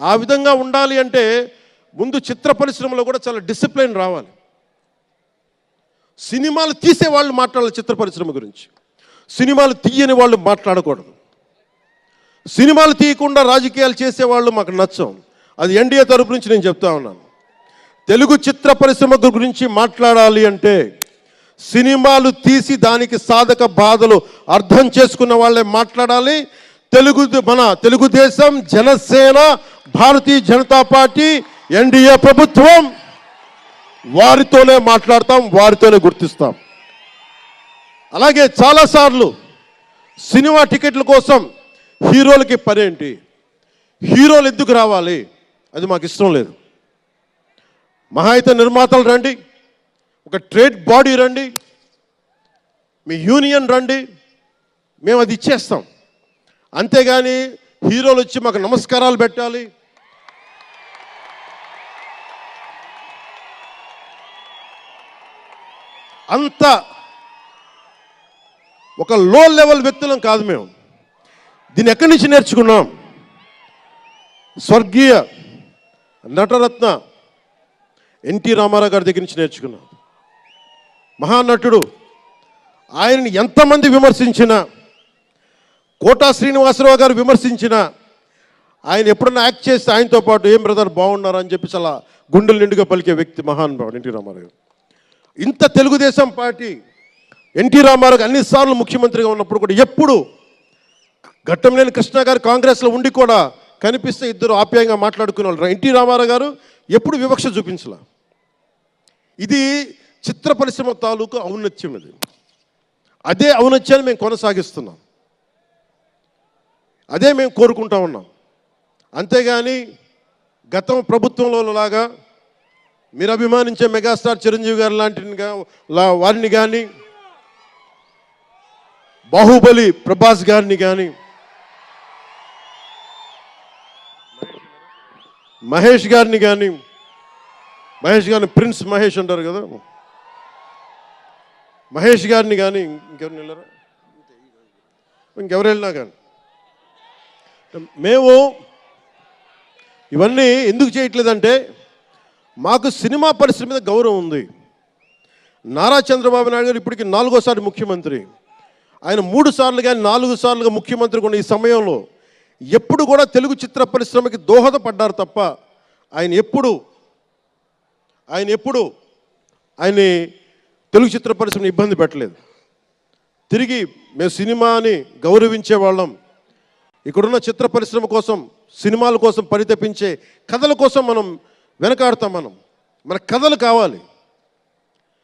ఆ విధంగా ఉండాలి అంటే ముందు చిత్ర పరిశ్రమలో కూడా చాలా డిసిప్లిన్ రావాలి. సినిమాలు తీసే వాళ్ళు మాట్లాడాలి చిత్ర పరిశ్రమ గురించి. సినిమాలు తీయని వాళ్ళు మాట్లాడకూడదు. సినిమాలు తీయకుండా రాజకీయాలు చేసేవాళ్ళు మాకు నచ్చం. అది ఎన్డీఏ తరపు నుంచి నేను చెప్తా ఉన్నాను. తెలుగు చిత్ర పరిశ్రమ గురించి మాట్లాడాలి అంటే సినిమాలు తీసి దానికి సాధక బాధలు అర్థం చేసుకున్న వాళ్ళే మాట్లాడాలి తెలుగు మన తెలుగుదేశం జనసేన భారతీయ జనతా పార్టీ ఎన్డీఏ ప్రభుత్వం. వారితోనే మాట్లాడతాం వారితోనే గుర్తిస్తాం. అలాగే చాలాసార్లు సినిమా టికెట్ల కోసం హీరోలకి పనేంటి? హీరోలు ఎందుకు రావాలి? అది మాకు ఇష్టం లేదు. మహా అయితే నిర్మాతలు రండి ఒక ట్రేడ్ బాడీ రండి మీ యూనియన్ రండి మేము అది ఇచ్చేస్తాం. అంతేగాని హీరోలు వచ్చి మాకు నమస్కారాలు పెట్టాలి. అంత ఒక లో లెవెల్ వ్యక్తులం కాదు మేము. దీన్ని ఎక్కడి నుంచి నేర్చుకున్నాం? స్వర్గీయ నటరత్న ఎన్టీ రామారావు గారి దగ్గర నుంచి నేర్చుకున్నాం. మహానటుడు ఆయనని ఎంతమంది విమర్శించినా కోటా శ్రీనివాసరావు గారు విమర్శించిన ఆయన ఎప్పుడన్నా యాక్ట్ చేస్తే ఆయనతో పాటు ఏం బ్రదర్ బాగున్నారు? అని చెప్పి చాలా గుండెలు నిండుగా పలికే వ్యక్తి మహానుభావుడు ఎన్టీ రామారావు. గారు ఇంత తెలుగుదేశం పార్టీ ఎన్టీ రామారావు అన్నిసార్లు ముఖ్యమంత్రిగా ఉన్నప్పుడు కూడా ఎప్పుడు ఘట్టంలేని కృష్ణ గారు కాంగ్రెస్లో ఉండి కూడా కనిపిస్తే ఇద్దరు ఆప్యాయంగా మాట్లాడుకునే వాళ్ళు ఎన్టీ రామారావు గారు ఎప్పుడు వివక్ష చూపించలా? ఇది చిత్ర పరిశ్రమ తాలూకు ఔన్నత్యం ఇది. అదే ఔన్నత్యాన్ని మేము కొనసాగిస్తున్నాం. అదే మేము కోరుకుంటా ఉన్నాం. అంతేగాని గతం ప్రభుత్వంలో లాగా మీరు అభిమానించే మెగాస్టార్ చిరంజీవి గారు లాంటి లా- వారిని కానీ బాహుబలి ప్రభాస్ గారిని కానీ మహేష్ గారిని కానీ మహేష్ గారిని ప్రిన్స్ మహేష్ అంటారు కదా? మహేష్ గారిని కానీ ఇంకెవరిని వెళ్ళారా? ఇంకెవరు వెళ్ళినా కానీ మేము ఇవన్నీ ఎందుకు చేయట్లేదంటే మాకు సినిమా పరిశ్రమ మీద గౌరవం ఉంది. నారా చంద్రబాబు నాయుడు గారు ఇప్పటికి నాలుగోసారి ముఖ్యమంత్రి. ఆయన మూడు సార్లు కానీ నాలుగు సార్లుగా ముఖ్యమంత్రి ఉన్న ఈ సమయంలో ఎప్పుడు కూడా తెలుగు చిత్ర పరిశ్రమకి దోహదపడ్డారు తప్ప ఆయన ఎప్పుడు ఆయన ఎప్పుడు ఆయన్ని తెలుగు చిత్ర పరిశ్రమని ఇబ్బంది పెట్టలేదు. తిరిగి మేము సినిమాని గౌరవించే వాళ్ళం. ఇక్కడున్న చిత్ర పరిశ్రమ కోసం సినిమాల కోసం పరితపించే కథల కోసం మనం వెనకాడతాం మనం. మన కథలు కావాలి.